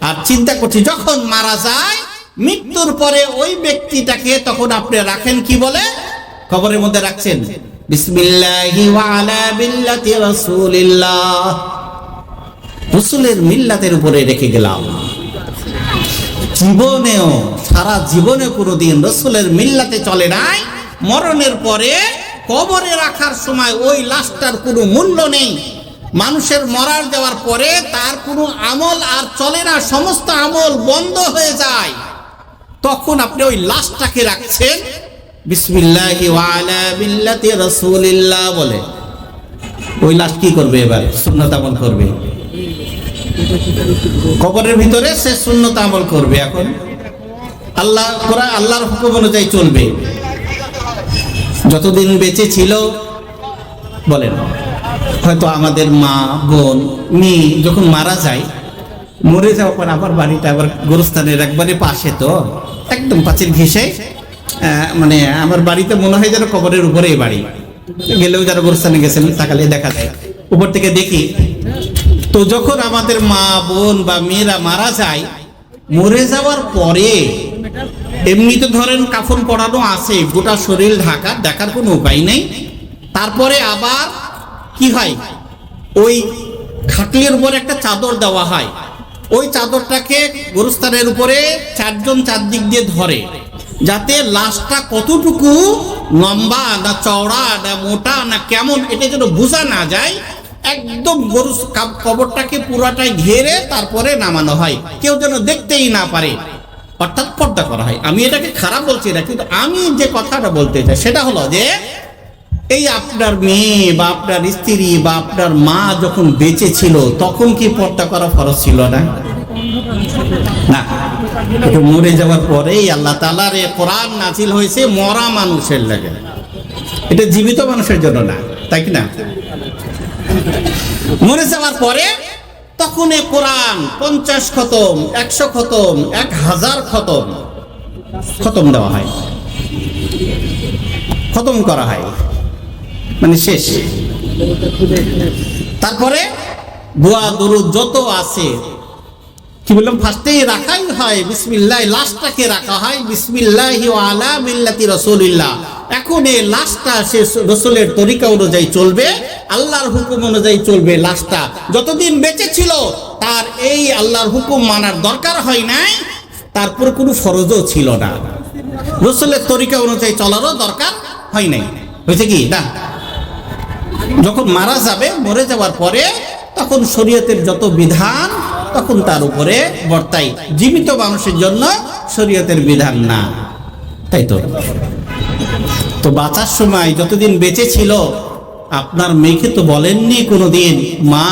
আর চিন্তা করছি, যখন মারা যায়, মৃত্যুর পরে ওই ব্যক্তিটাকে তখন আপনি রাখেন কি বলে? কবরের মধ্যে রাখছেন। রসুলের মিল্লাতের উপরে রেখে গেলাম। জীবনেও, সারা জীবনে কোনোদিন রসুলের মিল্লাতে চলে নাই। মরণের পরে কবরে রাখার সময় ওই লাশটার কোনো মূল্য নেই। মানুষের মরার যাওয়ার পরে তার কোনো আমল আর চলে না, সমস্ত আমল বন্ধ হয়ে যায়। তখন আপনি ওই লাশটাকে রাখছেন। বিসমিল্লাহি ওয়ালা বিল্লাতি রাসূলিল্লাহ বলে। ওই লাশ কি করবে এবার? সুন্নত আমল করবে। কবরের ভিতরে সে শূন্যত আমল করবে এখন। আল্লাহ আল্লাহর হুকুম অনুযায়ী চলবে। যতদিন বেঁচে ছিল, বলেন। হয়তো আমাদের মা, বোন, মেয়ে যখন মারা যায়, মরে যাওয়ার পর আবার বাড়িটা আবার গোরস্থানের একবারে পাশে তো, একদম পাঁচের ঘেসে মানে আমার বাড়িতে মনে হয় যেন কবরের উপরেই বাড়ি। গেলেও যারা গোরস্থানে গেছেন তাকালে দেখা যায়। উপর থেকে দেখি, তো যখন আমাদের মা, বোন বা মেয়েরা মারা যায়, মরে যাওয়ার পরে এমনিতে ধরেন কাফন পড়ানো আছে, গোটা শরীর ঢাকা, দেখার কোনো উপায় নেই। তারপরে আবার কি হয়? ওই খাটলির উপরে একটা চাদর দেওয়া হয়। ওই চাদরটাকে গোরস্থানের উপরে চারজন চারদিক দিয়ে ধরে, যাতে লাশটা কতটুকু লম্বা না চওড়া না মোটা না কেমন এটা যেন বোঝা না যায়, একদম গরু কবরটাকে পুরাটাই ঘেরে তারপরে নামানো হয়। কেউ যেন দেখতেই না পারে। অর্থাৎ পর্দা করা হয়। আমি এটাকে খারাপ বলছি না, কিন্তু আমি যে কথাটা বলতে চাই সেটা হলো যে এই আপনার মেয়ে বা আপনার স্ত্রী বা আপনার মা যখন বেঁচে ছিল, তখন কি পর্দা করা ফরজ ছিল না? না। মরে যাওয়ার পরেই আল্লাহ তালার এ কোরআন নাজিল হয়েছে মরা মানুষের লাগে। এটা জীবিত মানুষের জন্য না, তাই কি না? মরে যাওয়ার পরে তখন এ কোরআন পঞ্চাশ খতম, একশো খতম, এক হাজার খতম খতম দেওয়া হয়। খতম করা হয়। মানে শেষ। তারপরে দোয়া, দরুদ যত আছে, কি বললাম? ফার্স্টেই রাখাই হয়, বিসমিল্লাহ, লাশটাকে রাখা হয়, বিসমিল্লাহ আলা মিল্লাতি রসুলিল্লাহ। এখন এই লাশটা সে রসুলের তরিকা অনুযায়ী চলবে, আল্লাহর হুকুম অনুযায়ী চলবে লাশটা। যতদিন বেঁচে ছিল, তার এই আল্লাহর হুকুম মানার দরকার হয় নাই, তারপর কোনো ফরজও ছিল না। রসুলের তরিকা অনুযায়ী চলারও দরকার হয় নাই। হয়েছে কি? না? যখন মারা যাবে, মরে যাওয়ার পরে তখন শরীয়তের যত বিধান, তখন তার উপরে বর্তাই জীবিত মানুষের জন্য শরীয়তের বিধান না। তাই তো? তো বাঁচার সময় যতদিন বেঁচে ছিল, আপনার মেয়েকে তো বলেননি কোনোদিন, মা,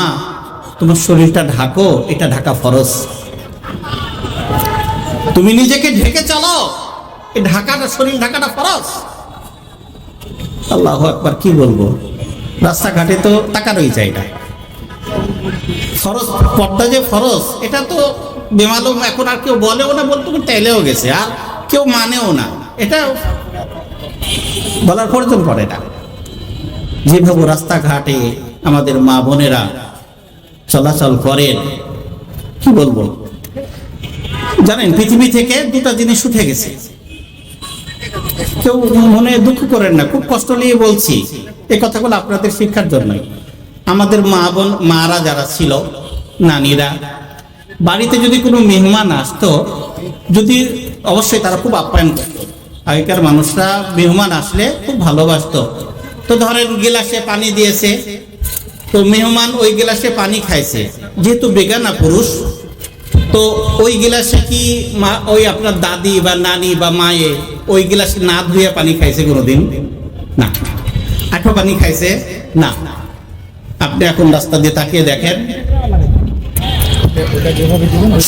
তোমার শরীরটা ঢাকো, এটা ঢাকা ফরজ। তুমি নিজেকে ঢেকে চলো, এই ঢাকাটা, শরীর ঢাকাটা ফরজ। আল্লাহ একবার কি বলব? রাস্তাঘাটে তো তাকারই চাই না। ফরজ যে ফরজ, এটা তো বেমালুম এখন আর কেউ বলেও না গেছে, আর কেউ মানেও না। এটা বলার প্রয়োজন পড়ে না। যেভাবে রাস্তাঘাটে আমাদের মা বোনেরা চলাচল করেন, কি বলব? জানেন, পৃথিবী থেকে দুটা জিনিস উঠে গেছে। কেউ মনে দুঃখ করেন না, খুব কষ্ট নিয়ে বলছি। এই কথাগুলো আপনাদের শিক্ষার জন্যই। আমাদের মা বোন, মারা যারা ছিল, নানিরা, বাড়িতে যদি কোনো মেহমান আসতো, যদি অবশ্যই তারা খুব আপ্যায়ন করত। আগেকার মানুষরা মেহমান আসলে খুব ভালোবাসতো। তো ধরেন গিলাসে পানি দিয়েছে, তো মেহমান ওই গিলাসে পানি খাইছে। যেহেতু বেগানা পুরুষ তো ওই গিলাসে কি মা, ওই আপনার দাদি বা নানি বা মায়ে ওই গিলাসে না ধুয়ে পানি খাইছে কোনোদিন? না। আঠো পানি খাইছে? না। আপনি এখন রাস্তা দিয়ে তাকিয়ে দেখেন।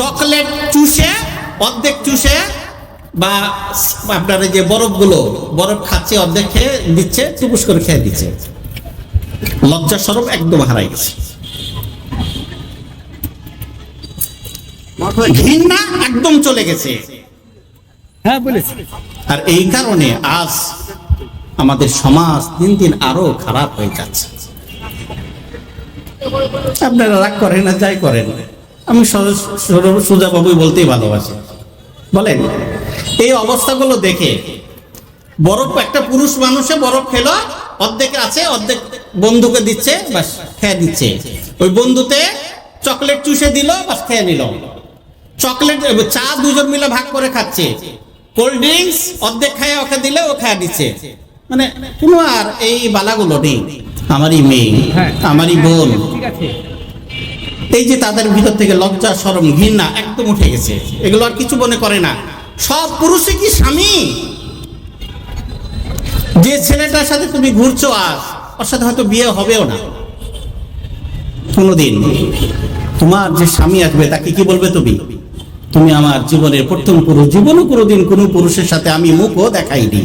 চকলেট চুষে, অর্ধেক চুষে বা আপনার যে বরফগুলো, বরফ খাচ্ছে, অর্ধেক খেয়ে দিচ্ছে চুপুস করে খেয়ে দিচ্ছে। লজ্জা স্বরূপ একদম হারাই গেছে। ঘৃণা একদম চলে গেছে। হ্যাঁ বলেছি। আর এই কারণে আজ আমাদের সমাজ দিন দিন আরও খারাপ হয়ে যাচ্ছে। আপনারা রাগ করেন না যাই করেন। আমি সুজাবাবুই বলতেই ভালোবাসি। বলেন এই অবস্থাগুলো দেখে বরফ একটা পুরুষ মানুষে বরফ খেলো অর্ধেক আছে অর্ধেক বন্ধুকে দিচ্ছে বাস খেয়ে দিচ্ছে। ওই বন্ধুতে চকলেট চুষে দিল বাস খেয়ে নিল। চকলেট চা দুজন মিলে ভাগ করে খাচ্ছে। কোল্ড ড্রিঙ্কস অর্ধেক খায় ওকে দিলে ও খায় দিচ্ছে। মানে কোনো আর এই বালাগুলো নেই। আমারই মেয়ে হ্যাঁ। আমারই বোন। এই যে তাদের ভিতর থেকে লজ্জা সরম ঘৃণা একদম উঠে গেছে। এগুলো আর কিছু মনে করে না। সব পুরুষে কি স্বামী? যে ছেলেটার সাথে তুমি ঘুরছো আজ ওর সাথে হয়তো বিয়ে হবেও না। কোনোদিন। তোমার যে স্বামী আসবে তাকে কি বলবে তুমি? তুমি আমার জীবনের প্রথম পুরুষ জীবনও কোনোদিন কোনো পুরুষের সাথে আমি মুখও দেখাইনি।